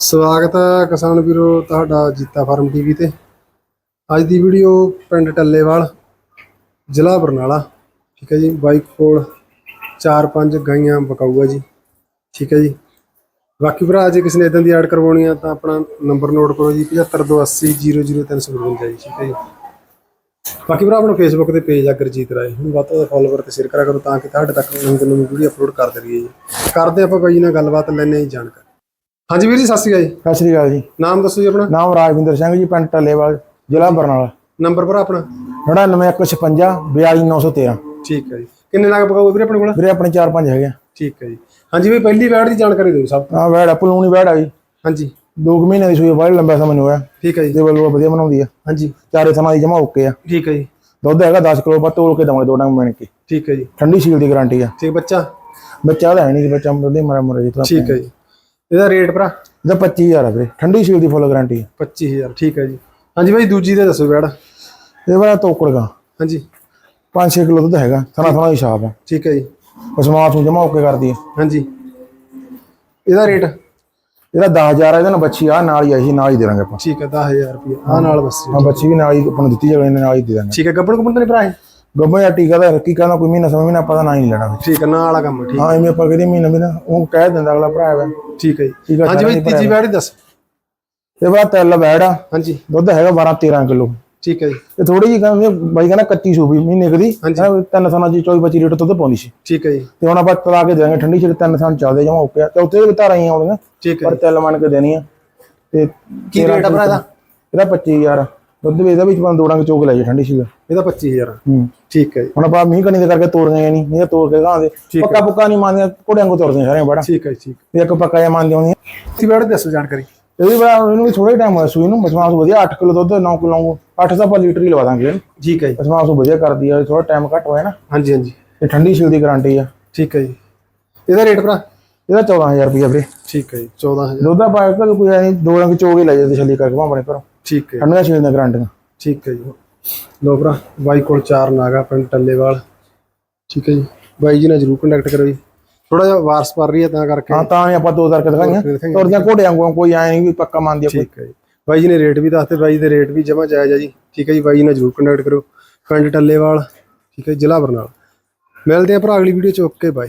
ਸਵਾਗਤ ਹੈ ਕਿਸਾਨ ਵੀਰੋ ਤੁਹਾਡਾ ਜੀਤਾ ਫਾਰਮ ਟੀਵੀ ਤੇ। ਅੱਜ ਦੀ ਵੀਡੀਓ ਪਿੰਡ ਟੱਲੇਵਾਲ, ਜ਼ਿਲ੍ਹਾ ਬਰਨਾਲਾ। ਠੀਕ ਹੈ ਜੀ ਬਾਈਕ ਕੋਲ 4-5 ਗਾਈਆਂ ਬਕਾਊਆ ਜੀ। ਠੀਕ ਹੈ ਜੀ। ਬਾਕੀ ਭਰਾ, ਜੇ ਕਿਸੇ ਨੇ ਇਦਾਂ ਦੀ ਐਡ ਕਰਵਾਉਣੀ ਆ ਤਾਂ ਆਪਣਾ ਨੰਬਰ ਨੋਟ ਕਰੋ ਜੀ 7528000352 ਜੀ। ਠੀਕ ਹੈ ਜੀ। ਬਾਕੀ ਭਰਾ, ਆਪਣਾ ਫੇਸਬੁੱਕ ਤੇ ਪੇਜ ਆ ਗੁਰਜੀਤ ਰਾਏ। ਹੁਣ ਵੱਧ ਤੋਂ ਵੱਧ ਫਾਲੋਵਰ ਤੇ ਸ਼ੇਅਰ ਕਰਿਆ ਕਰੋ ਤਾਂ ਕਿ ਤੁਹਾਡੇ ਤੱਕ ਨਵੀਂ ਨਵੀਂ ਵੀਡੀਓ ਅਪਲੋਡ ਕਰਦੇ ਰਹੀਏ ਜੀ। ਕਰਦੇ ਆਪਾਂ ਬਾਈ ਨਾਲ ਗੱਲਬਾਤ ਲੈਣੇ ਜੀ ਜਾਣਕਾਰੀ। ਹਾਂਜੀ ਵੀਰ ਜੀ ਸਤਿ ਸ਼੍ਰੀ ਅਕਾਲ ਜੀ। ਸਤਿ ਸ਼੍ਰੀ ਅਕਾਲ ਜੀ। ਨਾਮ ਦੱਸੋ ਜੀ ਆਪਣਾ। ਨਾਮ ਰਾਜਵਿੰਦਰ ਸਿੰਘ ਜੀ ਪਿੰਡ ਟੱਲੇਵਾਲ ਜ਼ਿਲ੍ਹਾ ਬਰਨਾਲਾ। ਨੰਬਰ ਭਰਾ ਆਪਣਾ? 99156 42913 ਠੀਕ ਹੈ ਜੀ। ਕਿੰਨੇ ਨਾਗ ਪਕਾਉ ਵੀਰੇ ਆਪਣੇ ਕੋਲ? ਵੀਰੇ ਆਪਣੇ 4-5 ਹੈਗੇ ਠੀਕ ਹੈ ਜੀ। ਹਾਂਜੀ ਵੀ ਪਹਿਲੀ ਵੈੜ ਦੀ ਜਾਣਕਾਰੀ ਦਿਓ ਸਭ ਆ ਵੈੜ ਪਲੂਣੀ ਵੈੜ ਆ ਜੀ। ਹਾਂਜੀ। 2 ਮਹੀਨੇ ਦੀ ਸੂਈ ਬੜਾ ਲੰਬਾ ਸਮਾਂ ਹੋਇਆ। ਠੀਕ ਹੈ ਜੀ। ਤੇ ਵੱਲੋਂ ਵਧੀਆ ਬਣਾਉਂਦੀ ਆ। ਹਾਂਜੀ। ਚਾਰੇ ਥਾਂ ਦੀ ਜਮਾ ਓਕੇ ਆ। ਠੀਕ ਹੈ ਜੀ। ਦੁੱਧ ਹੈਗਾ 10 ਕਿਲੋ ਪਰ ਤੋਲ ਕੇ ਦਵਾਂਗੇ ਦੋ ਡੰਗ ਮਿਣ ਕੇ। ਠੀਕ ਹੈ ਜੀ। ਠੰਡੀ ਸੀਲ ਦੀ ਗਾਰੰਟੀ ਆ। ਠੀਕ ਬੱਚਾ? ਬੱਚਾ ਉਹਦਾ ਹੈ ਨਹੀਂ ਬੱਚਾ ਮੁੰਡੇ ਮਰਾ ਮਰਾ ਜੀ ਠੀਕ ਹੈ ਜੀ। ਇਹਦਾ ਰੇਟ ਭਰਾ? ਇਹਦਾ 25000 ਆ ਵੀਰੇ। ਠੰਡੀ ਸੀਲ ਦੀ ਫੁੱਲ ਗਾਰੰਟੀ ਆ। 25000 ਠੀਕ ਹੈ ਜੀ। ਹਾਂਜੀ ਭਾਈ ਦੂਜੀ ਦੇ ਦੱਸੋ ਵੈੜ ਇਹ ਵਾਲਾ ਤੋਕੜਗਾ ਹਾਂਜੀ। 5-6 ਕਿਲੋ ਦੁੱਧ ਹੈਗਾ ਥਣਾ ਥਣਾ ਦੀ ਛਾਪ ਆ। ਠੀਕ ਹੈ ਜੀ। ਉਸ ਮਾਂ ਨੂੰ ਜਮਾ ਓਕੇ ਕਰਦੀ ਆ। ਹਾਂਜੀ। ਇਹਦਾ ਰੇਟ? ਇਹਦਾ 10000 ਆ ਇਹਦਾ ਨਾਲ ਬੱਚੀ ਆ ਨਾਲ ਹੀ ਸੀ ਨਾਲ ਹੀ ਦੇ ਦਾਂਗੇ ਆਪਾਂ। ਠੀਕ ਹੈ 10000 ਰੁਪਏ ਆ ਨਾਲ ਬਸ ਹਾਂ ਬੱਚੀ ਵੀ ਨਾਲ ਹੀ ਆਪਾਂ ਨੂੰ ਦਿੱਤੀ ਜਾਵੇ ਨਾਲ ਹੀ ਦੇ ਦਾਂਗੇ। ਠੀਕ ਹੈ ਗੱਬੜ ਗੁੱਬੜ ਤਾਂ ਨਹੀਂ ਭਰਾ ਇਹ? ਗੱਬਾ ਜਾਂ ਟੀਕਾ ਦਾ ਕੀ ਕਹਿੰਦਾ ਕੋਈ ਮਹੀਨਾ ਸਮਾਂ ਮਹੀਨਾ ਪਤਾ ਨਾ ਹੀ ਨਹੀਂ ਲੈਣਾ। ਠੀਕ ਹੈ ਨਾਲ ਵਾਲਾ ਕੰਮ ਠੀਕ ਹਾਂ ਐਵੇਂ ਆਪਾਂ ਕਹਦੇ ਮਹੀਨਾ ਮਹੀਨਾ ਉਹ ਕਹਿ ਦਿੰਦਾ ਅਗਲਾ ਭਰਾ ਹੈ ਠੀਕ ਹੈ ਜੀ। ਠੀਕ ਹੈ ਹਾਂਜੀ ਭਾਈ ਤੀਜੀ ਵੈੜ ਦੱਸ। ਤੇ ਬਾਅਦ ਤੈਲ ਬੈੜ ਆ। ਹਾਂਜੀ। ਦੁੱਧ ਹੈਗਾ 12 13 ਕਿਲੋ। ਠੀਕ ਹੈ ਜੀ। ਤੇ ਥੋੜੀ ਜਿਹੀ ਕਹਿੰਦੇ ਬਾਈ ਕਹਿੰਦਾ ਕੱਚੀ ਸੂਬੀ ਮਹੀਨੇ ਕਦੀ ਤਿੰਨ ਸਾਲਾਂ ਦੀ 24 25 ਲੀਟਰ ਦੁੱਧ ਪਾਉਂਦੀ ਸੀ। ਠੀਕ ਹੈ ਜੀ। ਤੇ ਹੁਣ ਆਪਾਂ ਤਲਾ ਕੇ ਦੇਵਾਂਗੇ ਠੰਡੀ ਛੇ ਤਿੰਨ ਸਾਲ ਚੱਲਦੇ ਜਾਵਾਂ ਓਕੇ ਆ ਤੇ ਉੱਥੇ ਵੀ ਧਾਰਾਂ ਹੀ ਹੈ ਪਰ ਤੈਲ ਮੰਨ ਕੇ ਦੇਣੀ ਆ ਤੇ ਕੀ ਰੇਟ ਆ ਭਰਾ ਇਹਦਾ? ਇਹਦਾ 25000 ਦੁੱਧ ਵੀ ਇਹਦਾ ਵੀ ਆਪਾਂ ਦੋ ਡੰਗ ਚੋਕ ਲੈ ਜੇ ਠੰਡੀ ਸੀਗਾ ਇਹਦਾ 25000 ਹੂੰ। ਠੀਕ ਹੈ ਜੀ। ਹੁਣ ਆਪਾਂ ਮੀਂਹ ਕਣੀ ਦੇ ਕਰਕੇ ਤੋੜ ਗਏ ਨਹੀਂ ਨਹੀਂ ਤਾਂ ਤੋੜ ਕੇ ਗਾਂਦੇ ਪੱਕਾ ਪੁੱਕਾ ਨਹੀਂ ਮੰਨਦੇ ਘੋੜਿਆਂ ਕੋ ਤੁਰਦੇ ਸਾਰੀਆਂ ਬੜਾ। ਠੀਕ ਹੈ ਜੀ, ਠੀਕ ਇੱਕ ਪੱਕਾ ਜਿਹਾ ਮੰਨਦੇ ਹੁੰਦੀਆਂ ਤੀਜੀ ਵੈੜ ਦੀ ਦੱਸੋ ਜਾਣਕਾਰੀ। ਇਹਦੀ ਬੜਾ ਇਹਨੂੰ ਵੀ ਥੋੜਾ ਟਾਈਮ ਹੋਇਆ ਸੂਈ ਨੂੰ। ਬਸਮਾਸ ਵਧੀਆ 8 ਕਿਲੋ ਦੁੱਧ 9 ਕਿਲੋ 8 ਤਾਂ ਆਪਾਂ ਲੀਟਰ ਹੀ ਲਵਾ ਦਾਂਗੇ। ਠੀਕ ਹੈ ਜੀ। ਬਸਮਾਸ ਵਧੀਆ ਕਰਦੀ ਆ ਥੋੜਾ ਟਾਈਮ ਘੱਟ ਹੋਇਆ ਨਾ। ਹਾਂਜੀ ਹਾਂਜੀ। ਤੇ ਠੰਡੀ ਸੀਲ ਦੀ ਗਾਰੰਟੀ ਆ। ਠੀਕ ਹੈ ਜੀ। ਇਹਦਾ ਰੇਟ ਭਰਾ? ਇਹਦਾ 14000 ਰੁਪਏ ਵੀਰੇ। ਠੀਕ ਹੈ ਜੀ 14000 ਦੁੱਧ ਪਾਇਆ ਕੋਈ ਐ ਦੋ ਰੰਗ ਚੋਗੇ ਲੈ ਜਾਂਦੇ ਛੱਲੀ ਕਰਕੇ ਭਾਵੇਂ ਘਰੋਂ। ਠੀਕ ਹੈ ਠੰਡੀਆਂ ਸੀਲ ਦੀਆਂ ਗਾਰੰਟੀਆਂ। ਠੀਕ ਹੈ ਜੀ। ਲੋ ਭਰਾ ਬਾਈ ਕੋਲ ਚਾਰ ਨਾਗਾ ਪਿੰਡ ਟੱਲੇਵਾਲ। ਠੀਕ ਹੈ ਜੀ। ਬਾਈ ਜੀ ਨਾਲ ਜਰੂਰ ਕੰਟੈਕਟ ਕਰੋ ਜੀ। ਥੋੜਾ ਜਿਹਾ ਵਾਰਸ ਪਰ ਰਹੀ ਹੈ ਤਾਂ ਕਰਕੇ। ਹਾਂ ਤਾਂ ਆਪਾਂ ਦੋ ਕਰਕੇ ਦਿਖਾਈਆਂ। ਤੁਰਦੀਆਂ ਘੋੜਿਆਂ ਵਾਂਗੂ ਕੋਈ ਐ ਨਹੀਂ ਵੀ ਪੱਕਾ ਮੰਨਦੀ ਕੋਈ। ਠੀਕ ਹੈ ਜੀ। ਬਾਈ ਜੀ ਨੇ ਰੇਟ ਵੀ ਦੱਸਤੇ ਬਾਈ ਦੇ ਰੇਟ ਵੀ ਜਮਾ ਜਾਇਜ਼ ਆ ਜੀ। ਠੀਕ ਹੈ ਜੀ। ਬਾਈ ਜੀ ਨਾਲ ਜਰੂਰ ਕੰਟੈਕਟ ਕਰੋ ਪਿੰਡ ਟੱਲੇਵਾਲ ਠੀਕ ਹੈ ਜੀ, ਜ਼ਿਲ੍ਹਾ ਬਰਨਾਲਾ। ਮਿਲਦੇ ਆ ਭਰਾ ਅਗਲੀ ਵੀਡੀਓ ਚ। ਓਕੇ ਬਾਈ